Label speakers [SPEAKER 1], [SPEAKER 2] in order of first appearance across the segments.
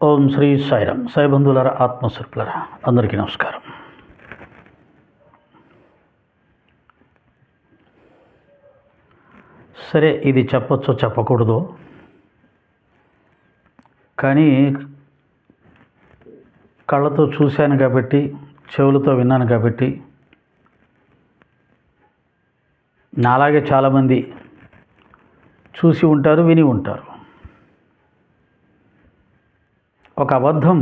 [SPEAKER 1] ఓం శ్రీ సాయిరామ్. సాయి బంధువులరా అందరికీ నమస్కారం. సరే ఇది చెప్పచ్చో చెప్పకూడదు? కానీ కళ్ళతో చూశాను కాబట్టి చెవులతో విన్నాను కాబట్టి నాలాగే చాలామంది చూసి ఉంటారు విని ఉంటారు. ఒక అబద్ధం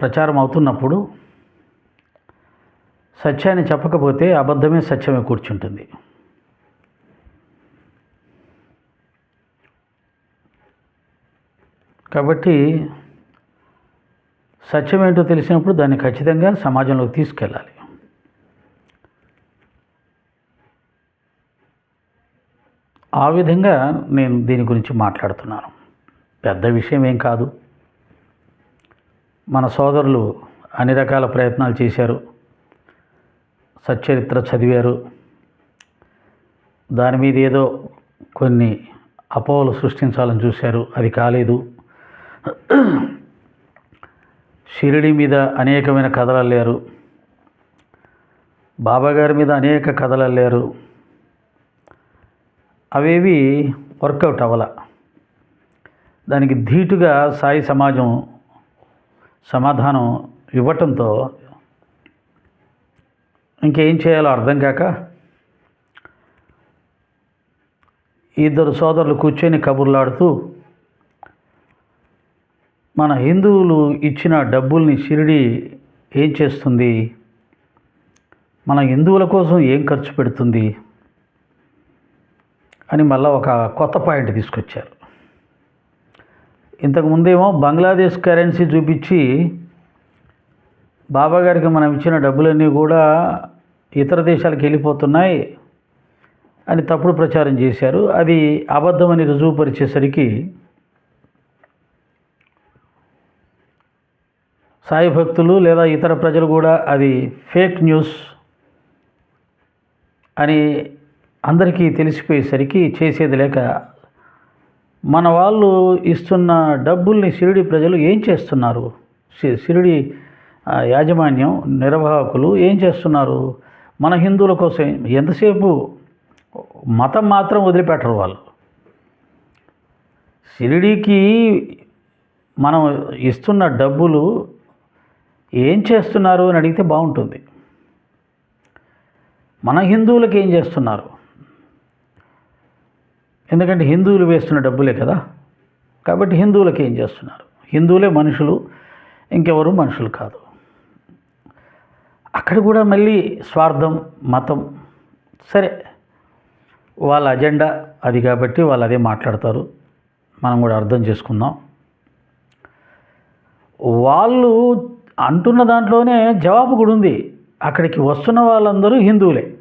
[SPEAKER 1] ప్రచారం అవుతున్నప్పుడు సత్యాన్ని చెప్పకపోతే అబద్ధమే సత్యమే కూర్చుంటుంది. కాబట్టి సత్యం ఏంటో తెలిసినప్పుడు దాన్ని ఖచ్చితంగా సమాజంలోకి తీసుకెళ్ళాలి. ఆ విధంగా నేను దీని గురించి మాట్లాడుతున్నాను. పెద్ద విషయం ఏం కాదు. మన సోదరులు అన్ని రకాల ప్రయత్నాలు చేశారు. సచ్చరిత్ర చదివారు. దాని మీద ఏదో కొన్ని అపోహలు సృష్టించాలని చూశారు. అది కాలేదు. షిరిడి మీద అనేకమైన కథలు అల్లారు బాబాగారి మీద అనేక కథలు అల్లారు అవేవి వర్కౌట్ అవ్వలా. దానికి ధీటుగా సాయి సమాజం సమాధానం ఇవ్వటంతో ఇంకేం చేయాలో అర్థం కాక ఇద్దరు సోదరులు కూర్చొని కబుర్లాడుతూ మన హిందువులు ఇచ్చిన డబ్బుల్ని షిరిడి ఏం చేస్తుంది? మన హిందువుల కోసం ఏం ఖర్చు పెడుతుంది? అని మళ్ళీ ఒక కొత్త పాయింట్ తీసుకొచ్చారు. ఇంతకు ముందేమో బంగ్లాదేశ్ కరెన్సీ చూపించి బాబా గారికి మనం ఇచ్చిన డబ్బులన్నీ కూడా ఇతర దేశాలకు వెళ్ళిపోతున్నాయి అని తప్పుడు ప్రచారం చేశారు. అది అబద్ధమని రుజువుపరిచేసరికి సాయి భక్తులు లేదా ఇతర ప్రజలు కూడా అది ఫేక్ న్యూస్ అని అందరికీ తెలిసిపోయేసరికి చేసేది లేక మన వాళ్ళు ఇస్తున్న డబ్బుల్ని షిరిడి ప్రజలు ఏం చేస్తున్నారు? షిరిడి యాజమాన్యం నిర్వాహకులు ఏం చేస్తున్నారు? మన హిందువుల కోసం ఎంతసేపు మతం మాత్రం వదిలిపెట్టరు వాళ్ళు. షిరిడీకి మనం ఇస్తున్న డబ్బులు ఏం చేస్తున్నారు అని అడిగితే బాగుంటుంది. మన హిందువులకు ఏం చేస్తున్నారు? ఎందుకంటే హిందువులు వేస్తున్న డబ్బులే కదా. కాబట్టి హిందువులకు ఏం చేస్తున్నారు? హిందువులే మనుషులు ఇంకెవరు మనుషులు కాదు. అక్కడ కూడా మళ్ళీ స్వార్థం మతం సరే వాళ్ళ అజెండా అది కాబట్టి వాళ్ళు అదే మాట్లాడతారు. మనం కూడా అర్థం చేసుకుందాం. వాళ్ళు అంటున్న దాంట్లోనే జవాబు కూడా ఉంది. అక్కడికి వస్తున్న వాళ్ళందరూ హిందువులే.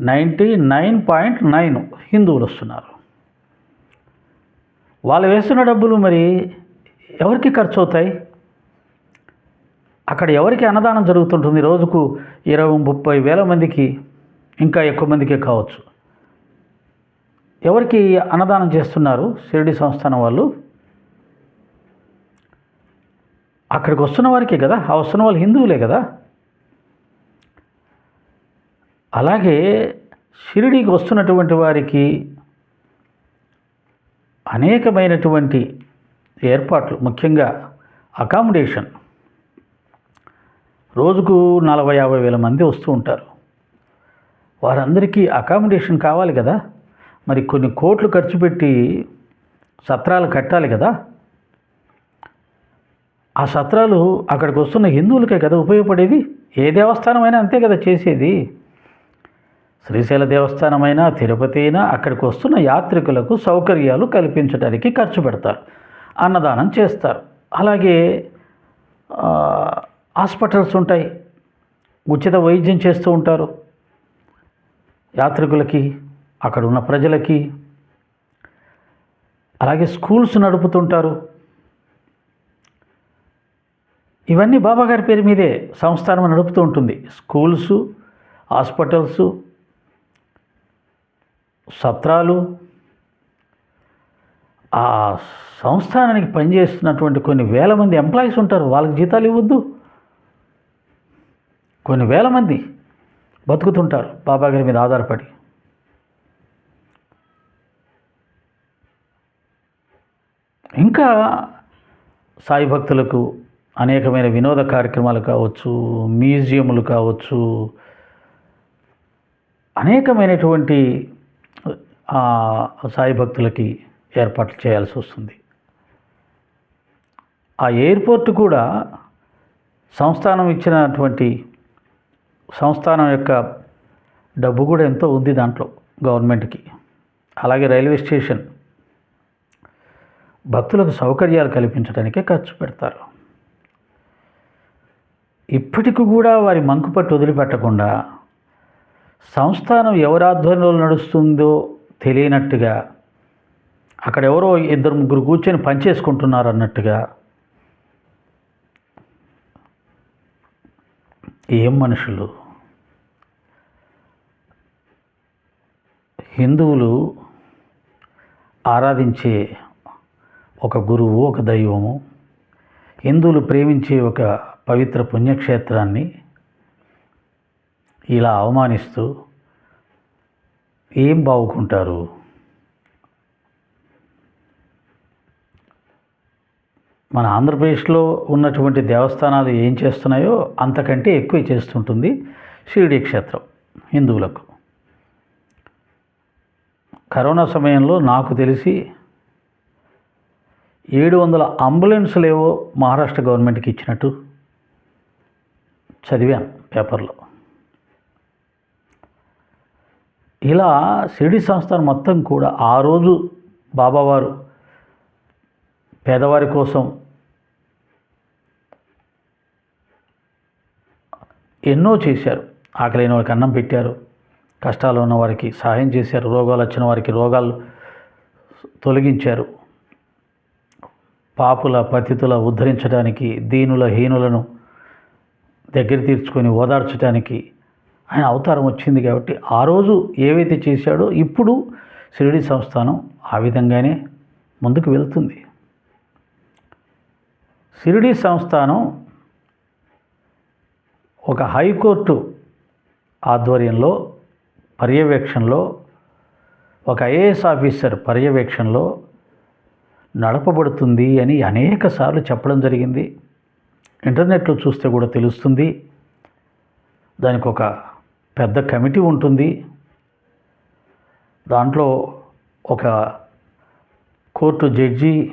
[SPEAKER 1] నైంటీ నైన్ పాయింట్ నైన్ హిందువులు వస్తున్నారు. వాళ్ళు వేస్తున్న డబ్బులు మరి ఎవరికి ఖర్చు అవుతాయి అక్కడ ఎవరికి అన్నదానం జరుగుతుంటుంది రోజుకు ఇరవై ముప్పై వేల మందికి ఇంకా ఎక్కువ మందికే కావచ్చు. ఎవరికి అన్నదానం చేస్తున్నారు షిరిడి సంస్థానం వాళ్ళు? అక్కడికి వస్తున్న వారికే కదా ఆ వస్తున్న వాళ్ళు హిందువులే కదా? అలాగే షిరిడీకి వస్తున్నటువంటి వారికి అనేకమైనటువంటి ఏర్పాట్లు ముఖ్యంగా అకామిడేషన్. రోజుకు నలభై యాభై వేల మంది వస్తూ ఉంటారు. వారందరికీ అకామిడేషన్ కావాలి కదా? మరి కొన్ని కోట్లు ఖర్చు పెట్టి సత్రాలు కట్టాలి కదా? ఆ సత్రాలు అక్కడికి వస్తున్న హిందువులకే కదా ఉపయోగపడేది? ఏ దేవస్థానమైనా అంతే కదా చేసేది? శ్రీశైల దేవస్థానమైనా తిరుపతి అయినా అక్కడికి వస్తున్న యాత్రికులకు సౌకర్యాలు కల్పించడానికి ఖర్చు పెడతారు అన్నదానం చేస్తారు. అలాగే హాస్పిటల్స్ ఉంటాయి. ఉచిత వైద్యం చేస్తూ ఉంటారు. యాత్రికులకి అక్కడ ఉన్న ప్రజలకి. అలాగే స్కూల్స్ నడుపుతుంటారు. ఇవన్నీ బాబాగారి పేరు మీదే సంస్థానం నడుపుతూ ఉంటుంది. స్కూల్స్ హాస్పిటల్స్ సత్రాలు ఆ సంస్థానానికి పనిచేస్తున్నటువంటి కొన్ని వేల మంది ఎంప్లాయీస్ ఉంటారు. వాళ్ళకి జీతాలు ఇవ్వద్దు. కొన్ని వేల మంది బతుకుతుంటారు బాబా గారి మీద ఆధారపడి. ఇంకా సాయి భక్తులకు అనేకమైన వినోద కార్యక్రమాలు కావచ్చు మ్యూజియంలు కావచ్చు అనేకమైనటువంటి సాయి భక్తులకి ఏర్పాట్లు చేయాల్సి వస్తుంది. ఆ ఎయిర్పోర్ట్ కూడా సంస్థానం ఇచ్చినటువంటి సంస్థానం యొక్క డబ్బు కూడా ఎంతో ఉంది దాంట్లో గవర్నమెంట్కి. అలాగే రైల్వే స్టేషన్ భక్తులకు సౌకర్యాలు కల్పించడానికే ఖర్చు పెడతారు. ఇప్పటికి కూడా వారి మంకుపట్టు వదిలిపెట్టకుండా సంస్థానం ఎవరి ఆధ్వర్యంలో నడుస్తుందో తెలియనట్టుగా అక్కడ ఎవరో ఇద్దరు ముగ్గురు కూర్చొని పనిచేసుకుంటున్నారు అన్నట్టుగా ఏం మనుషులు? హిందువులు ఆరాధించే ఒక గురువు ఒక దైవము హిందువులు ప్రేమించే ఒక పవిత్ర పుణ్యక్షేత్రాన్ని ఇలా అవమానిస్తూ ఏం బావుకుంటారు మన ఆంధ్రప్రదేశ్లో ఉన్నటువంటి దేవస్థానాలు ఏం చేస్తున్నాయో అంతకంటే ఎక్కువ చేస్తుంటుంది షిరిడి క్షేత్రం హిందువులకు. కరోనా సమయంలో నాకు తెలిసి ఏడు వందల అంబులెన్సులు ఏవో మహారాష్ట్ర గవర్నమెంట్కి ఇచ్చినట్టు చదివాను పేపర్లో. ఇలా షిరిడి సంస్థానం మొత్తం కూడా ఆ రోజు బాబావారు పేదవారి కోసం ఎన్నో చేశారు. ఆకలైన వారికి అన్నం పెట్టారు. కష్టాలు ఉన్న వారికి సహాయం చేశారు. రోగాలు వచ్చిన వారికి రోగాలు తొలగించారు. పాపుల పతితుల ఉద్ధరించడానికి దీనుల హీనులను దగ్గర తీర్చుకొని ఓదార్చడానికి ఆయన అవతారం వచ్చింది కాబట్టి ఆ రోజు ఏవైతే చేశాడో ఇప్పుడు షిరిడి సంస్థానం ఆ విధంగానే ముందుకు వెళ్తుంది. షిరిడి సంస్థానం ఒక హైకోర్టు ఆధ్వర్యంలో పర్యవేక్షణలో ఒక ఐఏఎస్ ఆఫీసర్ పర్యవేక్షణలో నడపబడుతుంది అని అనేక సార్లు చెప్పడం జరిగింది. ఇంటర్నెట్లో చూస్తే కూడా తెలుస్తుంది. దానికి ఒక పెద్ద కమిటీ ఉంటుంది. దాంట్లో ఒక కోర్టు జడ్జి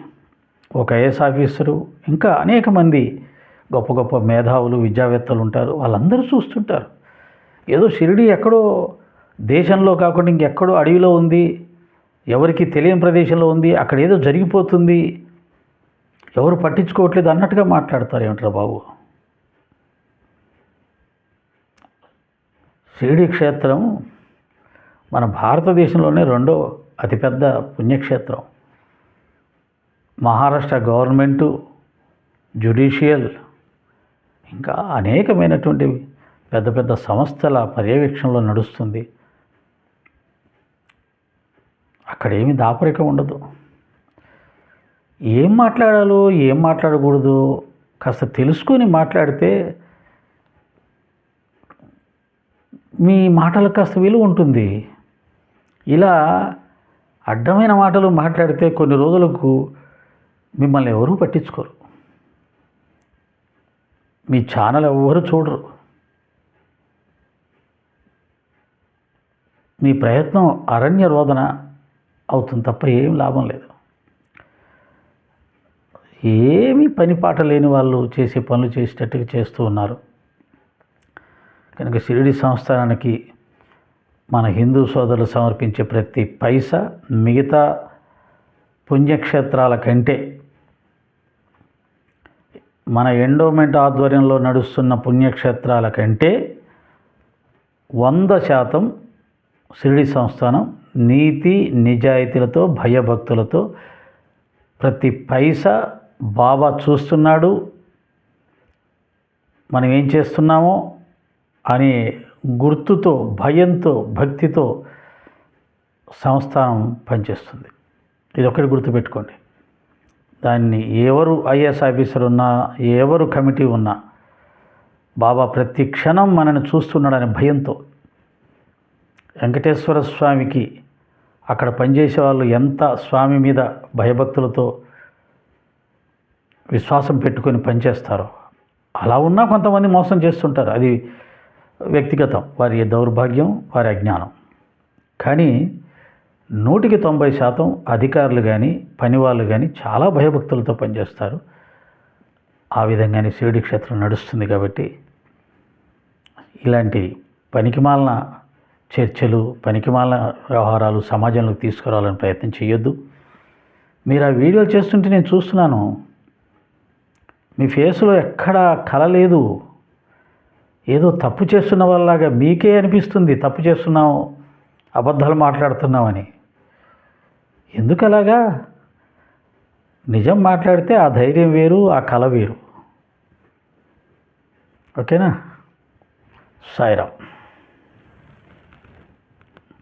[SPEAKER 1] ఒక ఐఏఎస్ ఆఫీసరు ఇంకా అనేక మంది గొప్ప గొప్ప మేధావులు విద్యావేత్తలు ఉంటారు. వాళ్ళందరూ చూస్తుంటారు. ఏదో షిరిడి ఎక్కడో దేశంలో కాకుండా ఇంకెక్కడో అడవిలో ఉంది. ఎవరికి తెలియని ప్రదేశంలో ఉంది. అక్కడ ఏదో జరిగిపోతుంది. ఎవరు పట్టించుకోవట్లేదు అన్నట్టుగా మాట్లాడతారు. ఏమిట్రా బాబు? షిరిడి క్షేత్రం మన భారతదేశంలోనే రెండో అతిపెద్ద పుణ్యక్షేత్రం. మహారాష్ట్ర గవర్నమెంటు జ్యుడిషియల్ ఇంకా అనేకమైనటువంటి పెద్ద పెద్ద సంస్థల పర్యవేక్షణలో నడుస్తుంది. అక్కడ ఏమి దాపరికం ఉండదు. ఏం మాట్లాడాలో ఏం మాట్లాడకూడదు కాస్త తెలుసుకొని మాట్లాడితే మీ మాటలకు కాస్త విలువ ఉంటుంది. ఇలా అడ్డమైన మాటలు మాట్లాడితే కొన్ని రోజులకు మిమ్మల్ని ఎవరూ పట్టించుకోరు. మీ ఛానల్ ఎవ్వరు చూడరు. మీ ప్రయత్నం అరణ్య రోదన అవుతుంది తప్ప ఏం లాభం లేదు. ఏమీ పని పాట లేని వాళ్ళు చేసే పనులు చేసేటట్టుగా చేస్తూ ఉన్నారు. కనుక షిరిడి సంస్థానానికి మన హిందూ సోదరులు సమర్పించే ప్రతి పైసా మిగతా పుణ్యక్షేత్రాల కంటే మన ఎండోమెంట్ ఆధ్వర్యంలో నడుస్తున్న పుణ్యక్షేత్రాల కంటే వంద శాతం షిరిడి సంస్థానం నీతి నిజాయితీలతో భయభక్తులతో ప్రతి పైసా బాబా చూస్తున్నాడు. మనం ఏం చేస్తున్నామో అనే గుర్తుతో భయంతో భక్తితో సంస్థానం పనిచేస్తుంది. ఇది ఒకటి గుర్తుపెట్టుకోండి. దాన్ని ఎవరు ఐఏఎస్ ఆఫీసర్ ఉన్నా ఎవరు కమిటీ ఉన్నా బాబా ప్రతి క్షణం మనని చూస్తున్నాడనే భయంతో వెంకటేశ్వర స్వామికి అక్కడ పనిచేసే వాళ్ళు ఎంత స్వామి మీద భయభక్తులతో విశ్వాసం పెట్టుకొని పనిచేస్తారో. అలా ఉన్నా కొంతమంది మోసం చేస్తుంటారు. అది వ్యక్తిగతం వారి దౌర్భాగ్యం వారి అజ్ఞానం. కానీ నూటికి తొంభై శాతం అధికారులు కానీ పనివాళ్ళు కానీ చాలా భయభక్తులతో పనిచేస్తారు. ఆ విధంగానే శివుడి క్షేత్రం నడుస్తుంది కాబట్టి ఇలాంటి పనికిమాలిన చర్చలు పనికిమాలిన వ్యవహారాలు సమాజంలోకి తీసుకురావాలని ప్రయత్నం చేయొద్దు. మీరు ఆ వీడియోలు చేస్తుంటే నేను చూస్తున్నాను. మీ ఫేస్లో ఎక్కడా కళ లేదు. ఏదో తప్పు చేస్తున్న వాళ్ళలాగా మీకే అనిపిస్తుంది తప్పు చేస్తున్నాం అబద్ధాలు మాట్లాడుతున్నామని ఎందుకు అలాగా? నిజం మాట్లాడితే ఆ ధైర్యం వేరు ఆ కళ వేరు. ఓకేనా? సాయిరామ్.